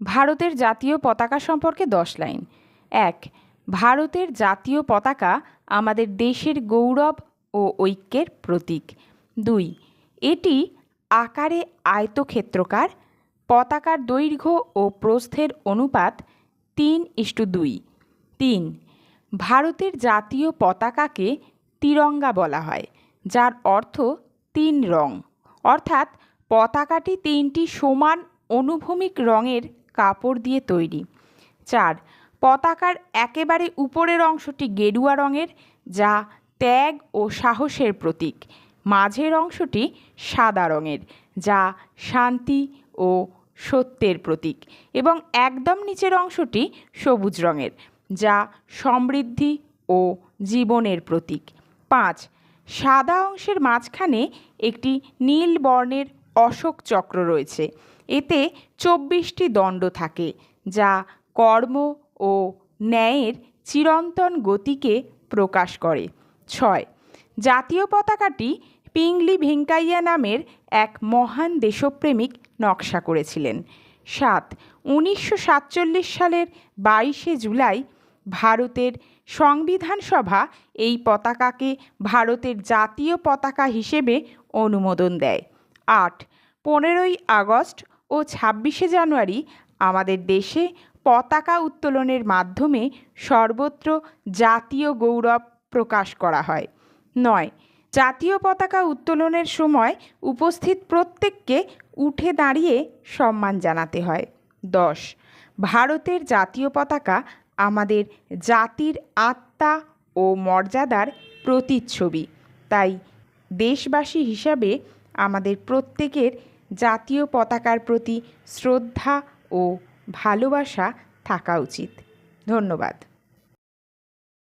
ভারতের জাতীয় পতাকা সম্পর্কে দশ লাইন। এক, ভারতের জাতীয় পতাকা আমাদের দেশের গৌরব ও ঐক্যের প্রতীক। দুই, এটি আকারে আয়তক্ষেত্রকার, পতাকার দৈর্ঘ্য ও প্রস্থের অনুপাত তিন ইস্টু দুই। তিন, ভারতের জাতীয় পতাকাকে তিরঙ্গা বলা হয়, যার অর্থ তিন রং। অর্থাৎ পতাকাটি তিনটি সমান অনুভূমিক রঙের কাপড় দিয়ে তৈরি। চার, পতাকার একেবারে উপরের অংশটি গেরুয়া রঙের, যা ত্যাগ ও সাহসের প্রতীক। মাঝের অংশটি সাদা রঙের, যা শান্তি ও সত্যের প্রতীক। এবং একদম নিচের অংশটি সবুজ রঙের, যা সমৃদ্ধি ও জীবনের প্রতীক। পাঁচ, সাদা অংশের মাঝখানে একটি নীল বর্ণের অশোক চক্র রয়েছে। এতে চব্বিশটি দণ্ড থাকে, যা কর্ম ও ন্যায়ের চিরন্তন গতিকে প্রকাশ করে। ছয়, জাতীয় পতাকাটি পিংলি ভেঙ্কাইয়া নামের এক মহান দেশপ্রেমিক নকশা করেছিলেন। সাত, উনিশশো সাতচল্লিশ সালের বাইশে জুলাই ভারতের সংবিধান সভা এই পতাকাকে ভারতের জাতীয় পতাকা হিসেবে অনুমোদন দেয়। আট, পনেরোই আগস্ট ও ছাব্বিশে জানুয়ারি আমাদের দেশে পতাকা উত্তোলনের মাধ্যমে সর্বত্র জাতীয় গৌরব প্রকাশ করা হয়। নয়, জাতীয় পতাকা উত্তোলনের সময় উপস্থিত প্রত্যেককে উঠে দাঁড়িয়ে সম্মান জানাতে হয়। দশ, ভারতের জাতীয় পতাকা আমাদের জাতির আত্মা ও মর্যাদার প্রতিচ্ছবি। তাই দেশবাসী হিসাবে আমাদের প্রত্যেকের জাতীয় পতাকার প্রতি শ্রদ্ধা ও ভালোবাসা থাকা উচিত। ধন্যবাদ।